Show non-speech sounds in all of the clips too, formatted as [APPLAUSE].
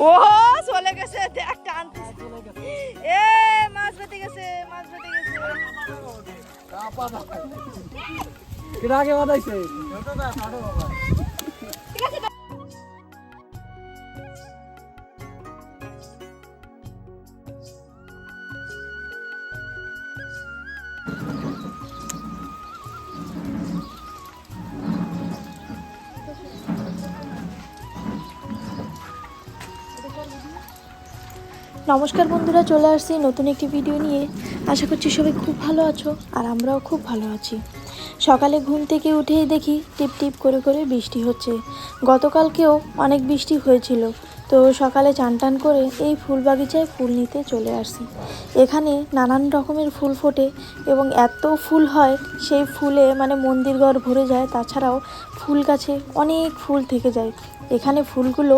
ও চলে গেছে, দেখ টানতে এ, মাছ বেঁধে গেছে, মাছ বেঁধে গেছে। এটা আগে বাদাইছে ঠিক নমস্কার বন্ধুরা, চলে আসছি নতুন একটি ভিডিও নিয়ে। আশা করছি সবাই খুব ভালো আছো আর আমরাও খুব ভালো আছি। সকালে ঘুম থেকে উঠেই দেখি টিপ টিপ করে করে বৃষ্টি হচ্ছে। গতকালকেও অনেক বৃষ্টি হয়েছিল, তো সকালে চান টান করে এই ফুল বাগিচায় ফুল নিতে চলে আসছি। এখানে নানান রকমের ফুল ফোটে এবং এত ফুল হয়, সেই ফুলে মানে মন্দির ঘর ভরে যায়, তাছাড়াও ফুল গাছে অনেক ফুল থেকে যায়। এখানে ফুলগুলো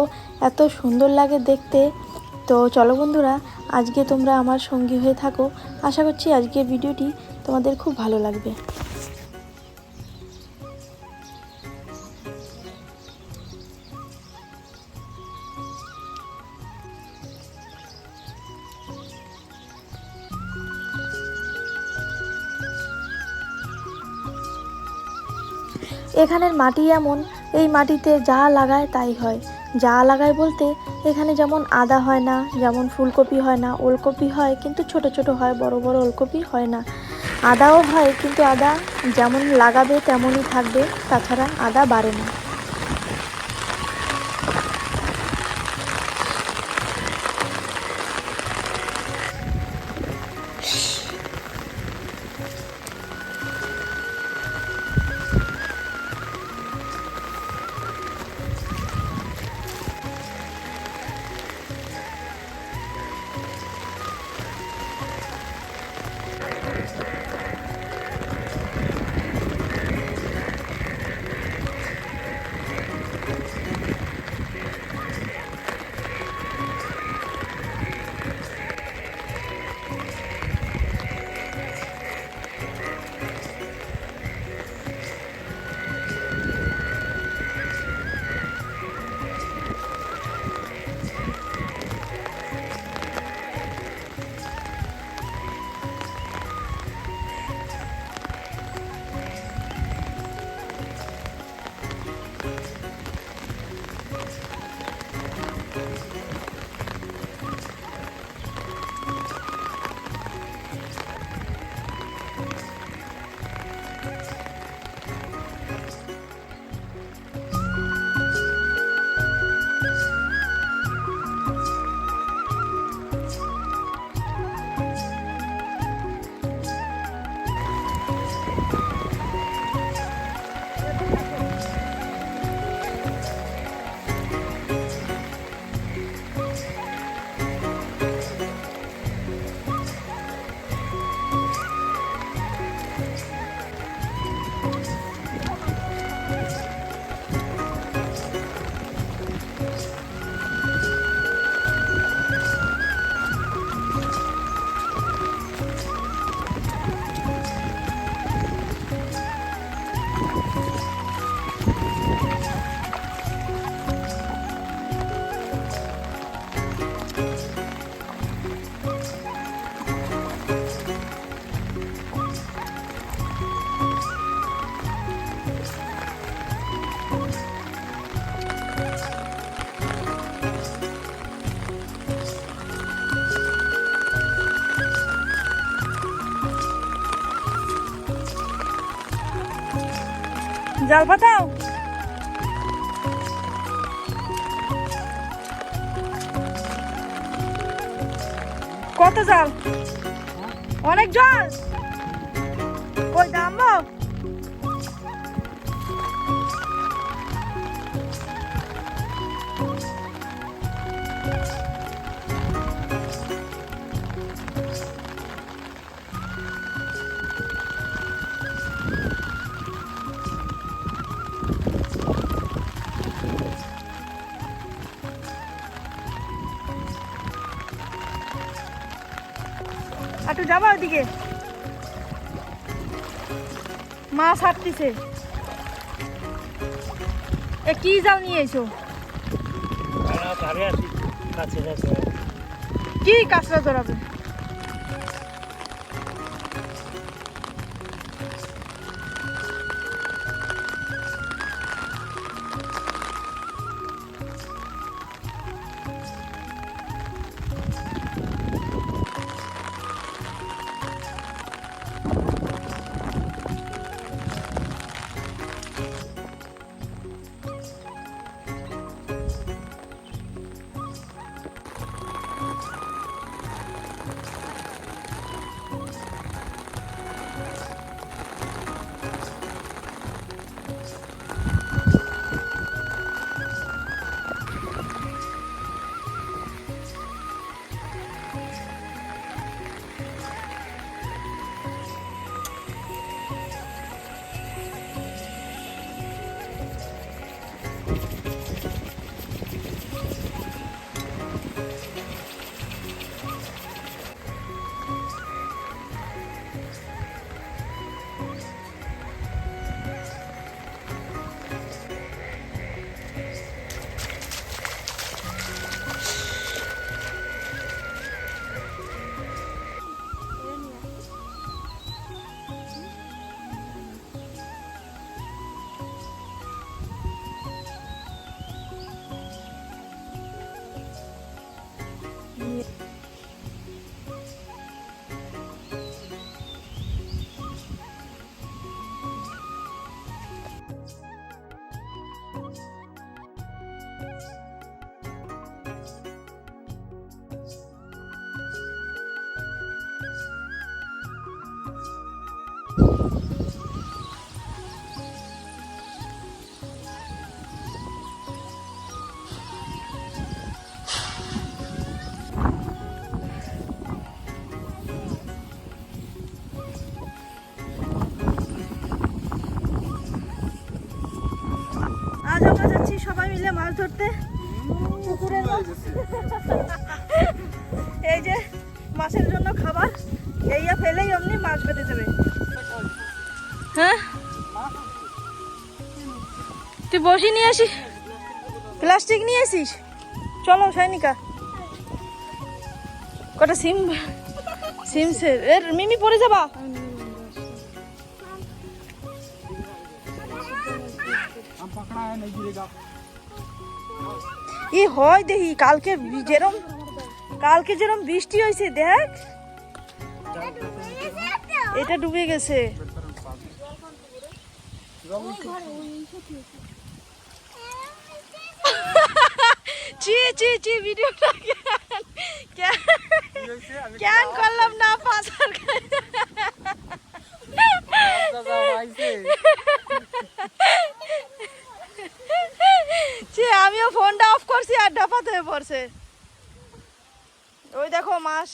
এত সুন্দর লাগে দেখতে তো চলো বন্ধুরা, আজকে তোমরা আমার সঙ্গী হয়ে থাকো। আশা করছি আজকের ভিডিওটি তোমাদের খুব ভালো লাগবে। এখানের মাটি এমন, এই মাটিতে যা লাগায় তাই হয়। যা লাগায় বলতে এখানে যেমন আদা হয় না, যেমন ফুলকপি হয় না, ওলকপি হয়, কিন্তু ছোট ছোট হয়, বড় বড় ওলকপি হয় না। আদাও হয়, কিন্তু আদা যেমন লাগাবে, তেমনই থাকবে, তাছাড়া আদা বাড়ে না। জাল পাতাও কত জাল অনেক জল মাছ হাঁটতেছে এ কি জাল নিয়ে এসো কি কাঁচরা ধরাবে? সবাই মিলে মাছ ধরতে। এই যে মাছের জন্য খাবার, এইয়া ফেলেই অমনি মাছ পেতে যাবে হ্যাঁ? তুই বসি নিয়ে আসিস? প্লাস্টিক নিয়ে আসিস? চলো সাইনিকা কটা সিম সিম এর মিমি, পড়ে যাবা? ই হয় দেখি, কালকে যেরম কালকে যেরম বৃষ্টি হয়েছে, দেখ। এটা ডুবে গেছে। চি চি চি ভিডিওটা করলাম না পাচার চি আমিও ফোনটা অফ করছি আর ডাপাত হয়ে পড়ছে। ওই দেখো মাছ।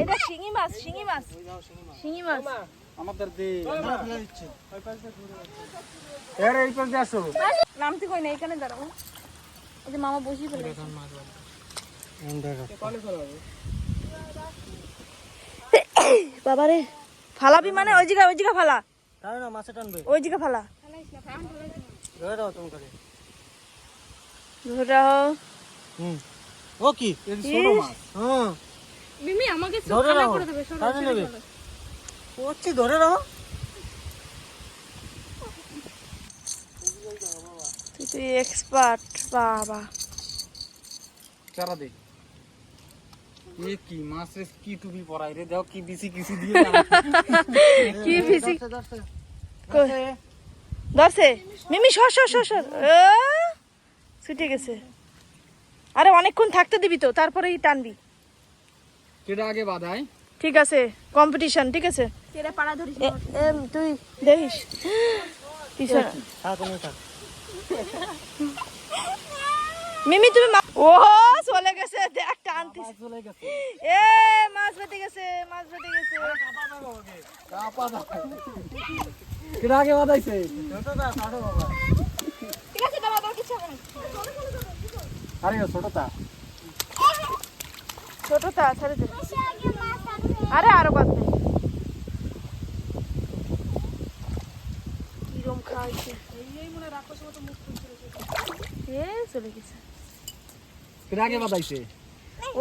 এটা শিঙি মাছ শিঙি মাছ। শিঙি মাছ। আমাদের দে। এর এই পাশে আসো। নামতে কই না এখানে দাঁড়াও। ওই যে মামা বসি ফেলে বাবারে ফালাবি মানে ওই জায়গা ওই জায়গা ফালা। না মাছে টানবে। ওই জায়গা ফালা। ধরে দাও তুমি করে ধরাও। হুম। ও কি? ছোট মাছ। হ্যাঁ। মিমি আমাকে ধরে তাহলে নেবে। ওচ্ছি ধরে রাখো। তুই তুই এক্সপার্ট বাবা। চারা দে। এ কি মাছ কি টুপি পরাই রে? দাও কি দিছি কিছু দিয়ে [LAUGHS] কি ফিসি ধরছে মিমি সর সর সর সর। এ, ছুটে গেছে। আরে অনেকক্ষণ থাকতে দিবি তো তারপরেই টানবি। কেডা আগে বাধাই ঠিক আছে কম্পিটিশন ঠিক আছে? কেড়ে পাড়া ধরিস এম, তুই দেখিস পিছনে মিমি তুমি মা- ও চলে গেছে দেখ টানতিস চলে গেছে এ মাছ বেঁধে গেছে মাছ বেঁধে গেছে কেডা আগে বাধাইছে ছোটটা ছোট বাবা ঠিক আছে দাদা তোর কিছু হবে না আরে ছোট ছেড়ে দে আরে আরও বাদ দে কিরম এ চলে গেছে আগে বাদাইছে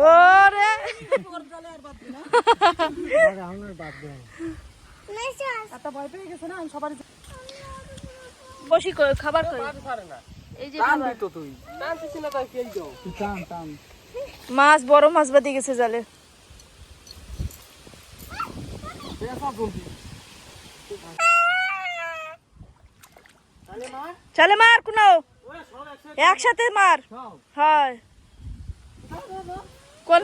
ওরে বসি খাবার এই যে খাবার। তো তুই। তুই টান টান। মাছ বড় মাছ বাদি গেছে জালে। চলে মার কুনাও একসাথে মার। হয়। কোন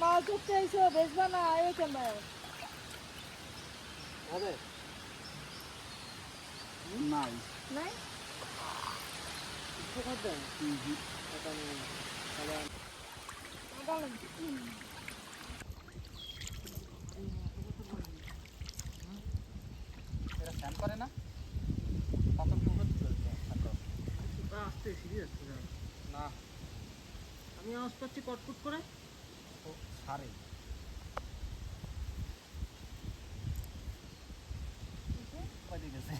মাছ ধরতে আইসো বেচবা না আয়ো কেন নাই নাই স্যান করে না উপর দিতে না আমি আওয়াজ পাচ্ছি কটকুট করে ও সারে কয়দিন গেছে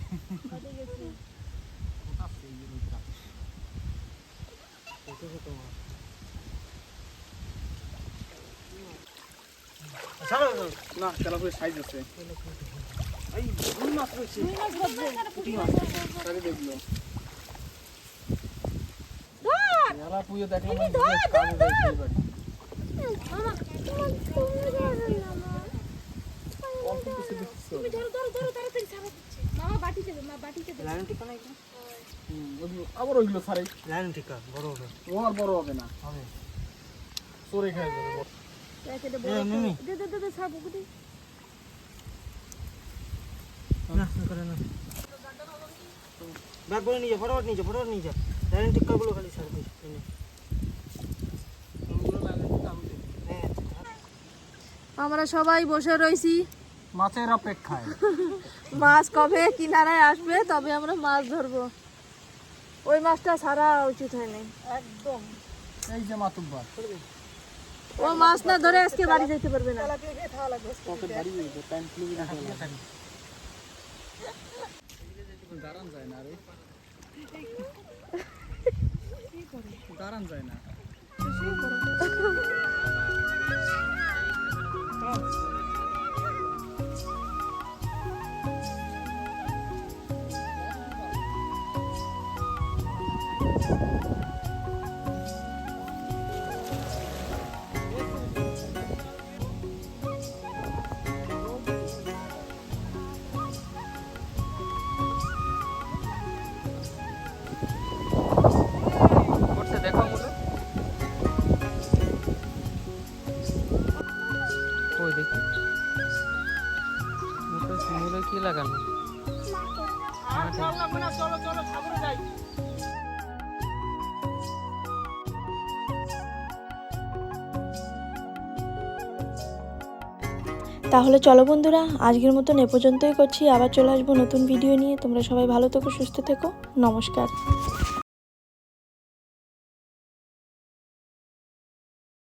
ওটা সেই রুইটা না তেলাপুরি সাইজ আছে। এই মাছ রয়েছে। দেখল মেলা পুজো দেখলাম আমি বিশেষ কাজে যাই সেই বাড়ি অল্প কিছু দেখছি ধরো ধরো ধরো তাড়াতাড়ি ছাড়ো মামা বাটি মা বাটি দেবে লাইন টিকা নাই হুম, ওগুলো আবার ওইগুলো ছাড়াই লাইন টিকা বড় হবে। ও আর বড় হবে না। হবে। চোরে খাই যাবে। ব্যাগ বলে নিয়ে নিয়ে নিয়ে যা। খালি ছাড় হ্যাঁ। আমরা সবাই বসে রয়েছি মাছের অপেক্ষায়। মাছ কবে কিনারায় আসবে তবে আমরা মাছ ধরবো। ওই মাছটা ছাড়া উচিত হয়নি। একদম। এই যে মাতুব্বার। ও মাছ না ধরে আজকে বাড়ি যেতে পারবে না। দাঁড়ান যায় না করছে দেখি কি লাগানো? তাহলে চলো বন্ধুরা আজকের মতন এ পর্যন্তই করছি। আবার চলে আসব নতুন ভিডিও নিয়ে। তোমরা সবাই ভালো থেকো সুস্থ থেকো। নমস্কার।